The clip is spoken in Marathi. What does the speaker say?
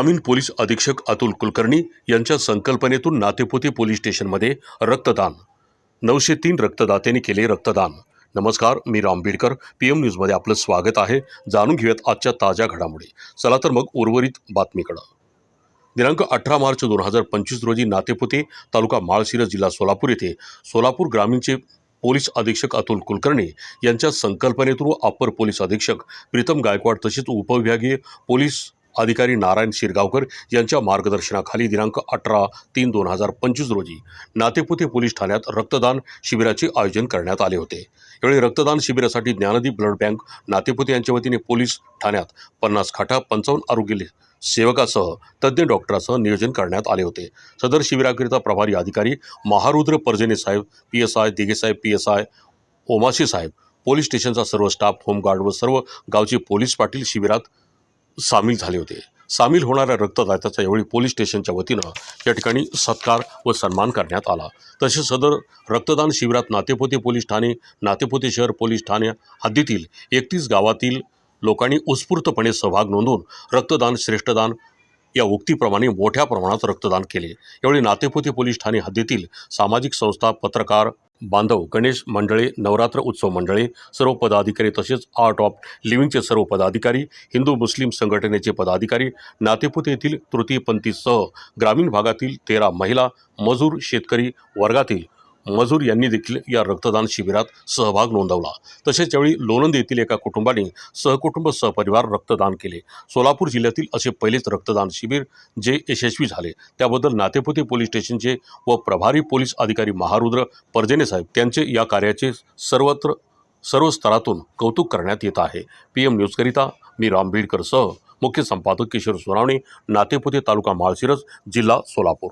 ग्रामीण पोलीस अधीक्षक अतुल कुलकर्णी यांच्या संकल्पनेतून नातेपोते पोलीस स्टेशनमध्ये रक्तदान. नऊशे तीन रक्तदात्यांनी केले रक्तदान. नमस्कार मी राम बीडकर. पी एम न्यूजमध्ये आपलं स्वागत आहे. जाणून घेऊयात आजच्या ताज्या घडामोडी. चला तर मग उर्वरित बातमीकडं. दिनांक अठरा मार्च दोन हजार पंचवीस रोजी नातेपुते तालुका माळशिरस जिल्हा सोलापूर येथे सोलापूर ग्रामीणचे पोलीस अधीक्षक अतुल कुलकर्णी यांच्या संकल्पनेतून व अप्पर पोलीस अधीक्षक प्रीतम गायकवाड तसेच उपविभागीय पोलीस अधिकारी नारायण शिरगावकर यांच्या मार्गदर्शनाखाली दिनांक अठरा तीन दोन हजार पंचवीस रोजी नातेपुते पोलीस ठाण्यात रक्तदान शिबिराचे आयोजन करण्यात आले होते. यावेळी रक्तदान शिबिरासाठी ज्ञानदीप ब्लड बँक नातेपुते यांच्या वतीने पोलीस ठाण्यात पन्नास खाटा पंचावन्न आरोग्य सेवकासह तज्ज्ञ डॉक्टरासह नियोजन करण्यात आले होते. सदर शिबिराकरिता प्रभारी अधिकारी महारुद्र परजने साहेब पी एस आय दिगेसाहेब पी एस आय ओमाशी साहेब पोलीस स्टेशनचा सर्व स्टाफ होमगार्ड व सर्व गावचे पोलीस पाटील शिबिरात सामील झाले होते. सामील होणाऱ्या रक्तदात्याचा यावेळी पोलीस स्टेशनच्या वतीनं या ठिकाणी सत्कार व सन्मान करण्यात आला. तसेच सदर रक्तदान शिबिरात नातेपोते पोलीस ठाणे नातेपोते शहर पोलीस ठाणे हद्दीतील एकतीस गावातील लोकांनी उत्स्फूर्तपणे सहभाग नोंदवून रक्तदान श्रेष्ठदान या उक्तीप्रमाणे मोठ्या प्रमाणात रक्तदान केले. यावेळी नातेपुते पोलीस ठाणे हद्दीतील सामाजिक संस्था पत्रकार बांधव गणेश मंडळे नवरात्र उत्सव मंडळे सर्व पदाधिकारी तसेच आर्ट ऑफ लिव्हिंगचे सर्व पदाधिकारी हिंदू मुस्लिम संघटनेचे पदाधिकारी नातेपुते येथील तृतीयपंथीसह ग्रामीण भागातील तेरा महिला मजूर शेतकरी वर्गातील मजूर यांनी देखील या रक्तदान शिबिरात सहभाग नोंदवला. तसेच यावेळी लोणंद येथील एका कुटुंबाने सहकुटुंब सहपरिवार रक्तदान केले. सोलापूर जिल्ह्यातील असे पहिलेच रक्तदान शिबिर जे यशस्वी झाले. त्याबद्दल नातेपुते पोलीस स्टेशनचे व प्रभारी पोलीस अधिकारी महारुद्र परजने साहेब त्यांचे या कार्याचे सर्वत्र सर्व स्तरातून कौतुक करण्यात येत आहे. पी एम न्यूजकरिता मी राम बीडकरसह मुख्य संपादक किशोर सोनावणे नातेपुते तालुका माळशिरस जिल्हा सोलापूर.